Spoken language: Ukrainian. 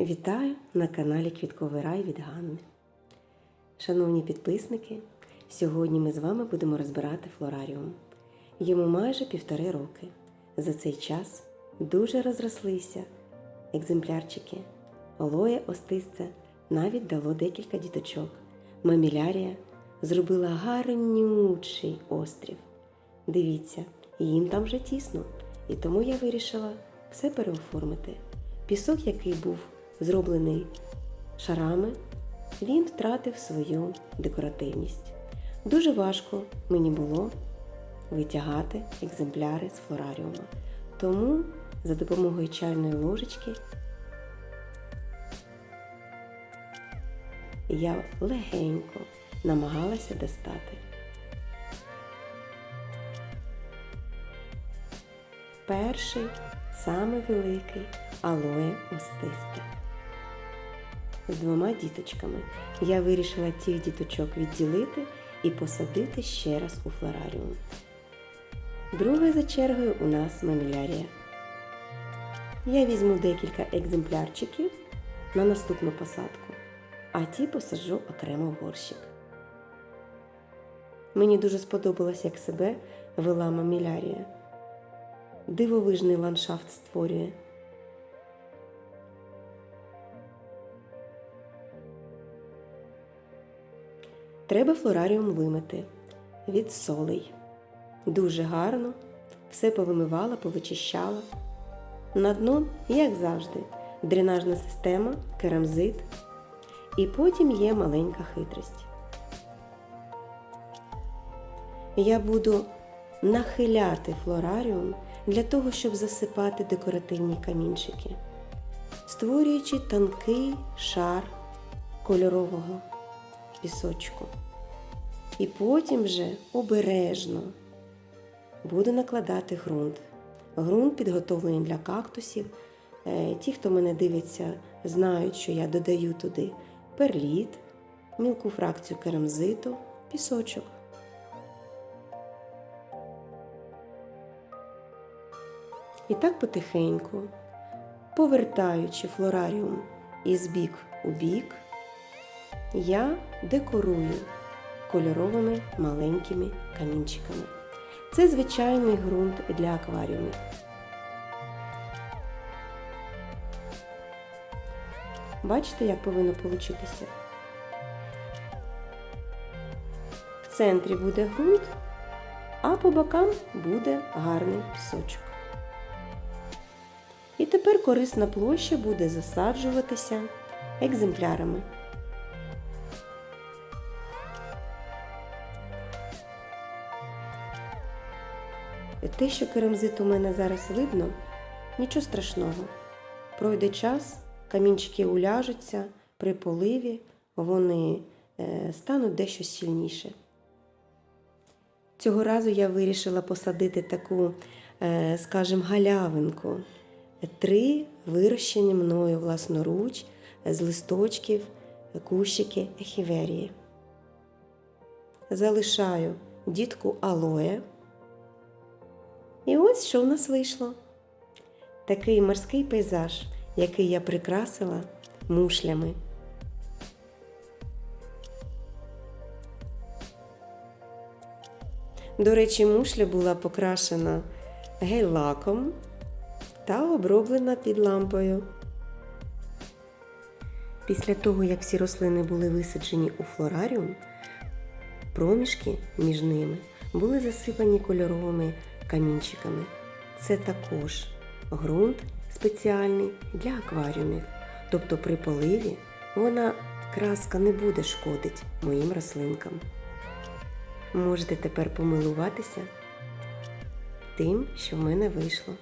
Вітаю на каналі Квітковий рай від Ганни. Шановні підписники, сьогодні ми з вами будемо розбирати флораріум. Йому майже півтори роки. За цей час дуже розрослися екземплярчики. Олоє остисце навіть дало декілька діточок. Мамілярія зробила гарнючий острів. Дивіться, їм там вже тісно, і тому я вирішила все переоформити. Пісок, який був зроблений шарами, він втратив свою декоративність. Дуже важко мені було витягати екземпляри з флораріума. Тому за допомогою чайної ложечки я легенько намагалася достати. Перший, самий великий алоє остисте. З двома діточками я вирішила тих діточок відділити і посадити ще раз у флораріум. Другою за чергою у нас мамілярія. Я візьму декілька екземплярчиків на наступну посадку, а ті посаджу окремо в горщик. Мені дуже сподобалось, як себе вела мамілярія. Дивовижний ландшафт створює. Треба флораріум вимити від солей. Дуже гарно, все повимивала, повичищала. На дно, як завжди, дренажна система, керамзит. І потім є маленька хитрість. Я буду нахиляти флораріум для того, щоб засипати декоративні камінчики, створюючи тонкий шар кольорового пісочку. І потім вже обережно буду накладати ґрунт. Ґрунт підготовлений для кактусів. Е, Ті, хто мене дивиться, знають, що я додаю туди перліт, мілку фракцію керамзиту, пісочок. І так потихеньку, повертаючи флораріум із бік у бік, я декорую кольоровими маленькими камінчиками. Це звичайний ґрунт для акваріумів. Бачите, як повинно получитися? В центрі буде ґрунт, а по бокам буде гарний пісочок. І тепер корисна площа буде засаджуватися екземплярами. Те, що керамзит у мене зараз видно, нічого страшного. Пройде час, камінчики уляжуться при поливі, вони е, стануть дещо сильніше. Цього разу я вирішила посадити таку, е, скажімо, галявинку. Три вирощені мною власноруч з листочків кущики ехіверії. Залишаю дітку алоє. І ось що в нас вийшло. Такий морський пейзаж, який я прикрасила мушлями. До речі, мушля була покрашена гель-лаком та оброблена під лампою. Після того, як всі рослини були висаджені у флораріум, проміжки між ними були засипані кольоровими камінчиками. Це також ґрунт спеціальний для акваріумів. Тобто при поливі вона краска не буде шкодить моїм рослинкам. Можете тепер помилуватися тим, що в мене вийшло.